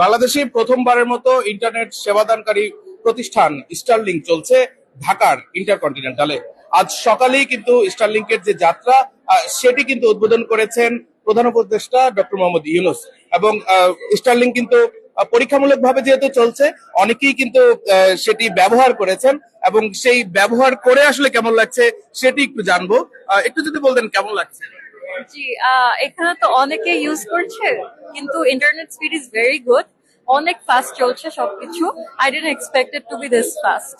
বাংলাদেশে প্রথমবারের মতো ইন্টারনেট সেবাদানকারী প্রতিষ্ঠান স্টারলিংক চলছে ঢাকার ইন্টারকন্টিনেন্টালে। আজ সকালেই কিন্তু স্টারলিংকের যে যাত্রা সেটি কিন্তু উদ্বোধন করেছেন প্রধান উপদেষ্টা ডক্টর মোহাম্মদ ইউনুস। এবং স্টারলিংক কিন্তু আহ, পরীক্ষামূলকভাবে যেহেতু চলছে অনেকেই কিন্তু সেটি ব্যবহার করেছেন। এবং সেই ব্যবহার করে আসলে কেমন লাগছে সেটি একটু জানব। একটু যদি বলতেন কেমন লাগছে? জি এখানে তো অনেকে ইউজ করছে কিন্তু internet speed is very good অনেক ফাস্ট চলছে সবকিছু। I didn't expect it to be this fast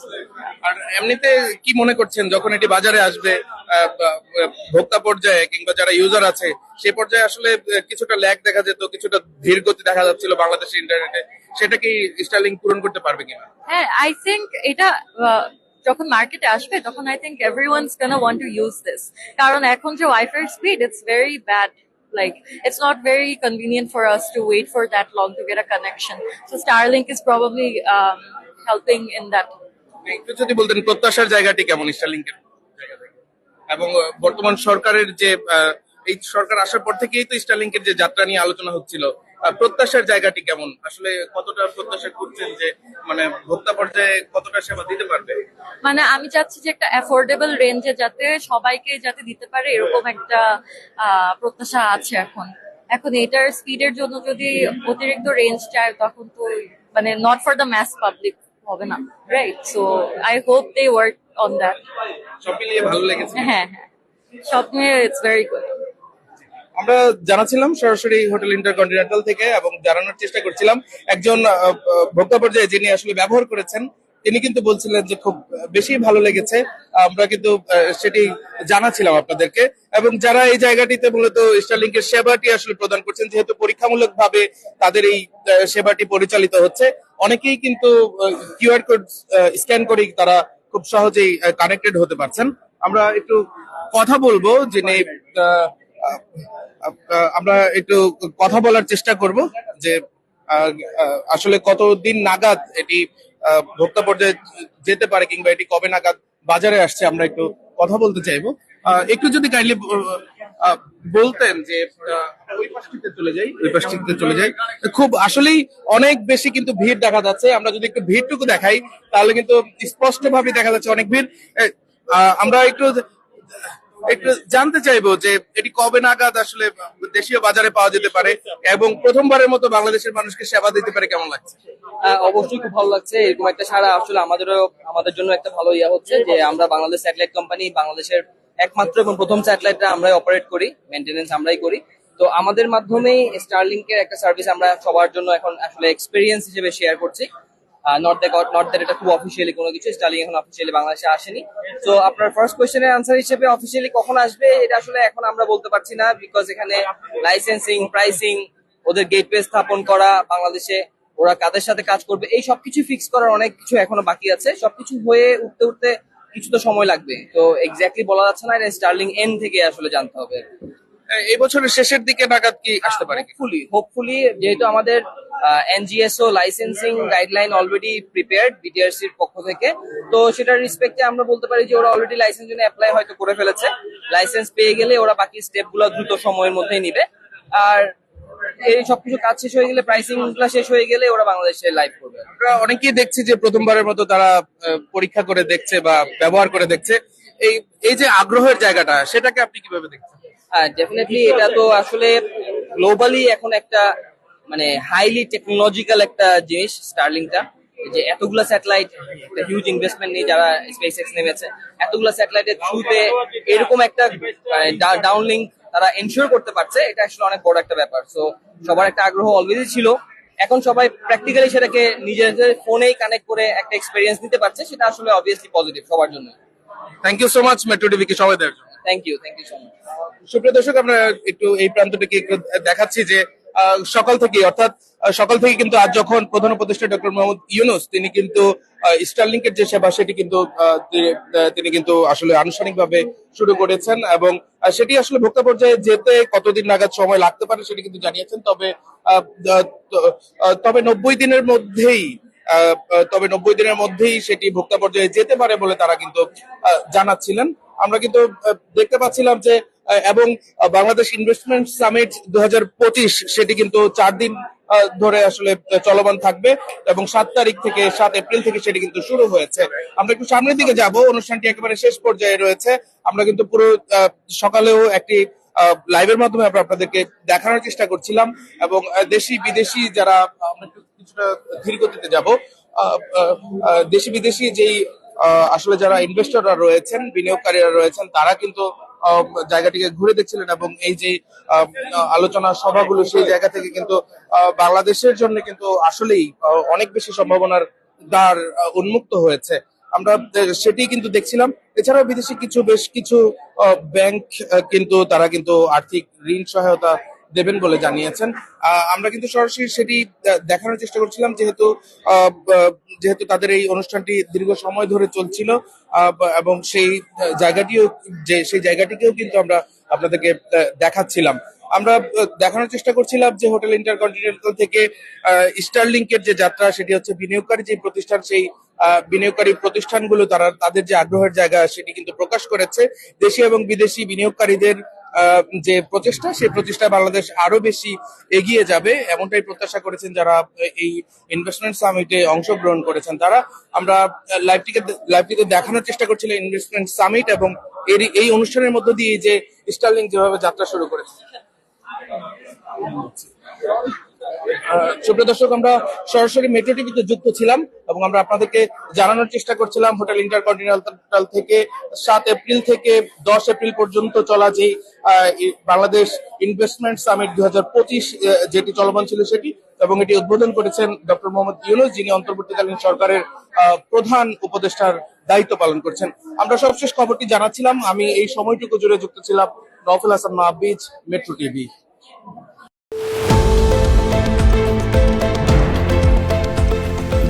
আর এমনিতে কি মনে করছেন যখন এটি বাজারে আসবে ভোক্তা পর্যায়ে কিংবা যারা ইউজার আছে সেই পর্যায়ে আসলে কিছুটা ল্যাগ দেখা যেত কিছুটা ধীর গতি দেখা যাচ্ছিল বাংলাদেশের ইন্টারনেটে সেটা কি স্টাইলিং পূরণ করতে পারবে কিনা? হ্যাঁ আই থিঙ্ক এটা যখন মার্কেটে আসবে তখন I think every one's gonna want to use this কারণ এখন যে wifi speed it's very bad like it's not very convenient for us to wait for that long to get a connection. So starlink is probably um, helping in that. একটু যদি বলতেন প্রত্যাশার জায়গাটি কেমন স্টারলিংকের? এবং বর্তমান সরকারের যে এই সরকার আসার পর থেকেই তো স্টারলিংকের যে যাত্রা নিয়ে আলোচনা হচ্ছিল প্রত্যাশার জায়গাটি কেমন? আসলে কতটা প্রত্যাশা করছেন যে মানে ভোক্তা পর্যায়ে কতটা সেবা দিতে পারবে? মানে আমি চাচ্ছি যে একটা অ্যাফোর্ডেবল রেঞ্জে যাতে সবাইকে যাতে দিতে পারে এরকম একটা প্রত্যাশা আছে এখন। এখন এটার স্পিডের জন্য যদি অতিরিক্ত রেঞ্জ চায় তখন তো মানে not for the mass public হবে না right so I hope they work on that সব মিলিয়ে ভালো লেগেছে। হ্যাঁ হ্যাঁ। সব মিলিয়ে ইটস ভেরি গুড আমরা জানাছিলাম সরাসরি হোটেল ইন্টারকন্টিনেন্টাল থেকে এবং জানানোর চেষ্টা করছিলাম। একজন ভোক্তা পর্যায়ে যিনি আসলে ব্যবহার করেছেন তিনি কিন্তু বলছিলেন যে খুব বেশি ভালো লেগেছে। আমরা কিন্তু সেটি জানাছিলাম আপনাদেরকে। এবং যারা এই জায়গাটিতে মূলত স্টারলিংকের সেবাটি আসলে প্রদান করছেন, যেহেতু পরীক্ষামূলক ভাবে তাদের এই সেবাটি পরিচালিত হচ্ছে, অনেকেই কিন্তু কিউআর কোড স্ক্যান করেই তারা খুব সহজেই কানেক্টেড হতে পারছেন। আমরা একটু কথা বলব, যিনি আমরা একটু কথা বলার চেষ্টা করব যে আসলে কতদিন নাগাদ এটি ভোক্তা পর্যায়ে যেতে পারে কিংবা এটি কবে নাগাদ বাজারে আসছে আমরা একটু কথা বলতে চাইব। একটু যদি কাইন্ডলি বলতেন যে ওই পাশটিতে চলে যাই, ওই পাশটিতে চলে যাই। খুব আসলেই অনেক বেশি কিন্তু ভিড় দেখা যাচ্ছে। আমরা যদি একটু ভিড়টুকু দেখাই, তাহলে কিন্তু স্পষ্ট ভাবে দেখা যাচ্ছে অনেক ভিড়। আমরা একটু একটু জানতে চাইব যে এটি কবে নাগাদ আসলে দেশীয় বাজারে পাওয়া যেতে পারে এবং প্রথমবারের মতো বাংলাদেশের মানুষকে সেবা দিতে পারে কেমন লাগছে? হ্যাঁ, অবশ্যই খুব ভালো লাগছে। এরকম একটা সারা আসলে আমাদেরও আমাদের জন্য একটা ভালো ইয়া হচ্ছে যে আমরা বাংলাদেশ স্যাটেলাইট কোম্পানি বাংলাদেশের একমাত্র এবং প্রথম স্যাটেলাইটটা আমরাই অপারেট করি মেনটেনেন্স আমরাই করি। তো আমাদের মাধ্যমেই স্টারলিংকের একটা সার্ভিস আমরা সবার জন্য এখন আসলে এক্সপিরিয়েন্স হিসেবে শেয়ার করছি। নট দ্যাট নট দ্যাট এটা খুব অফিসিয়ালি কোনো কিছু স্টার্লিং এখন অফিসিয়ালি বাংলাদেশে আসেনি। তো আপনার ফার্স্ট কোয়েশ্চেনের আনসার হিসেবে অফিসিয়ালি কখন আসবে এটা আসলে এখন আমরা বলতে পারছি না বিকজ এখানে লাইসেন্সিং প্রাইসিং ওদের গেটওয়ে স্থাপন করা বাংলাদেশে ওরা কাদের সাথে কাজ করবে এই সবকিছু ফিক্স করার অনেক কিছু এখনও বাকি আছে। সবকিছু হয়ে উঠতে উঠতে কিছু তো সময় লাগবে। তো এক্স্যাক্টলি বলা যাচ্ছে না এটা স্টার্লিং এন থেকে আসলে জানতে হবে। এই বছরের শেষের দিকে নাগাদ কি আসতে পারে হোপফুলি হোপফুলি যেহেতু আমাদের NGSO licensing guideline already prepared বিটিআরসির পক্ষ থেকে। তো সেটার রেসপেক্টে আমরা বলতে পারি যে ওরা অলরেডি লাইসেন্স জন্য অ্যাপ্লাই হয়তো করে ফেলেছে। লাইসেন্স পেয়ে গেলে ওরা বাকি স্টেপগুলো দ্রুত সময়ের মধ্যেই নিবে। আর এই সবকিছু কাজ শেষ হয়ে গেলে প্রাইসিংগুলো শেষ হয়ে গেলে ওরা বাংলাদেশে লাইভ করবে। আমরা অনেকেই দেখছি যে প্রথমবারের মতো তারা পরীক্ষা করে দেখছে বা ব্যবহার করে দেখছে। এই এই যে আগ্রহের জায়গাটা সেটাকে আপনি কীভাবে দেখছেন? হ্যাঁ ডেফিনেটলি এটা তো আসলে গ্লোবালি এখন একটা মানে হাইলি টেকনোলজিক্যাল একটা জিনিস স্টার্লিংটা যে এতগুলা স্যাটেলাইট একটা হিউজ ইনভেস্টমেন্ট নিয়ে যারা স্পেস এক্স নেমেছে এতগুলা স্যাটেলাইটের থ্রুতে এরকম একটা ডাউনলিঙ্ক তারা এনশিওর করতে পারছে এটা আসলে অনেক বড় একটা ব্যাপার। সো সবার একটা আগ্রহ অলরেডি ছিল। এখন সবাই প্র্যাকটিক্যালি সেটাকে নিজেদের ফোনেই কানেক্ট করে একটা এক্সপিরিয়েন্স নিতে পারছে সেটা আসলে অবভিয়াসলি পজিটিভ সবার জন্য। Thank you so much Metro টিভিকে সময় দেওয়ার জন্য। Thank you thank you so much সুপ্রিয় দর্শক আমরা একটু এই প্রান্তটিকে একটু দেখাচ্ছি যে সকাল থেকে, অর্থাৎ সকাল থেকে কিন্তু আজ যখন প্রধান উপদেষ্টা ডক্টর মোহাম্মদ ইউনুস, তিনি কিন্তু স্টারলিংকের যে সেবা, সেটি কিন্তু তিনি কিন্তু আসলে আনুষ্ঠানিকভাবে শুরু করেছেন এবং সেটি আসলে ভোক্তা পর্যায়ে যেতে কতদিন নাগাদ সময় লাগতে পারে সেটি কিন্তু জানিয়েছেন। তবে তবে নব্বই দিনের মধ্যেই তবে নব্বই দিনের মধ্যেই সেটি ভোক্তা পর্যায়ে যেতে পারে বলে তারা কিন্তু জানাচ্ছিলেন। আমরা কিন্তু দেখতে পাচ্ছিলাম যে এবং বাংলাদেশ ইনভেস্টমেন্ট সামিট দু হাজার পঁচিশ, সেটি কিন্তু চার দিন ধরে আসলে চলমান থাকবে এবং সাত তারিখ থেকে সাত এপ্রিল থেকে সেটি কিন্তু শুরু হয়েছে। আমরা একটু সামনের দিকে যাব, অনুষ্ঠানটি একেবারে শেষ পর্যায়ে রয়েছে। আমরা কিন্তু পুরো সকালেও একটি লাইভের মাধ্যমে আমরা আপনাদেরকে দেখানোর চেষ্টা করছিলাম এবং দেশি বিদেশি যারা কিছুটা ধীর গতিতে যাব দেশি বিদেশি যেই আসলে যারা ইনভেস্টররা রয়েছেন, বিনিয়োগকারীরা রয়েছেন, তারা কিন্তু জায়গাটিকে ঘুরে দেখছিলেন এবং এই যে আলোচনা সভাগুলো সেই জায়গা থেকে কিন্তু বাংলাদেশের জন্য কিন্তু আসলেই অনেক বেশি সম্ভাবনার দ্বার উন্মুক্ত হয়েছে। আমরা সেটি কিন্তু দেখছিলাম। এছাড়াও বিদেশি কিছু, বেশ কিছু ব্যাংক কিন্তু তারা কিন্তু আর্থিক ঋণ সহায়তা দেবেন বলে জানিয়েছেন। আমরা কিন্তু সরাসরি সেটি দেখানোর চেষ্টা করছিলাম, যেহেতু যেহেতু তাদের এই অনুষ্ঠানটি দীর্ঘ সময় ধরে চলছিল এবং সেই জায়গাটিও, যে, সেই জায়গাটিকেও কিন্তু আমরা আপনাদেরকে দেখাচ্ছিলাম। আমরা দেখানোর চেষ্টা করছিলাম যে হোটেল ইন্টারকন্টিনেন্টাল থেকে স্টারলিংকের যে যাত্রা, সেটি হচ্ছে বিনিয়োগকারী যে প্রতিষ্ঠান, সেই বিনিয়োগকারী প্রতিষ্ঠানগুলো, তারা, তাদের যে আগ্রহের জায়গা, সেটি কিন্তু প্রকাশ করেছে। দেশি এবং বিদেশি বিনিয়োগকারীদের যে প্রচেষ্টা, সেই প্রচেষ্টা বাংলাদেশ আরও বেশি এগিয়ে যাবে, এমনটাই প্রত্যাশা করেছেন যারা এই ইনভেস্টমেন্ট সামিটে অংশগ্রহণ করেছেন। তারা আমরা লাইভটিকে লাইভটিতে দেখানোর চেষ্টা করছিলাম ইনভেস্টমেন্ট সামিট এবং এর, এই অনুষ্ঠানের মধ্য দিয়ে যে স্টার্লিং যেভাবে যাত্রা শুরু করেছে। সুপ্রিয় দর্শক, আমরা সরাসরি মেট্রো টিভিতে যুক্ত ছিলাম এবং আমরা আপনাদেরকে জানানোর চেষ্টা করছিলাম হোটেল ইন্টারকন্টিনেন্টাল থেকে সাত এপ্রিল থেকে দশ এপ্রিল পর্যন্ত চলা যে বাংলাদেশ ইনভেস্টমেন্ট সামিট দুই হাজার পঁচিশ যেটি চলমান ছিল সেটি এবং এটি উদ্বোধন করেছেন ডক্টর মোহাম্মদ ইউনুস, যিনি অন্তর্বর্তীকালীন সরকারের প্রধান উপদেষ্টার দায়িত্ব পালন করছেন। আমরা সবশেষ খবরটি জানাচ্ছিলাম। আমি এই সময়টুকু জুড়ে যুক্ত ছিলাম নফল হাসান মাহবিজ মেট্রো টিভি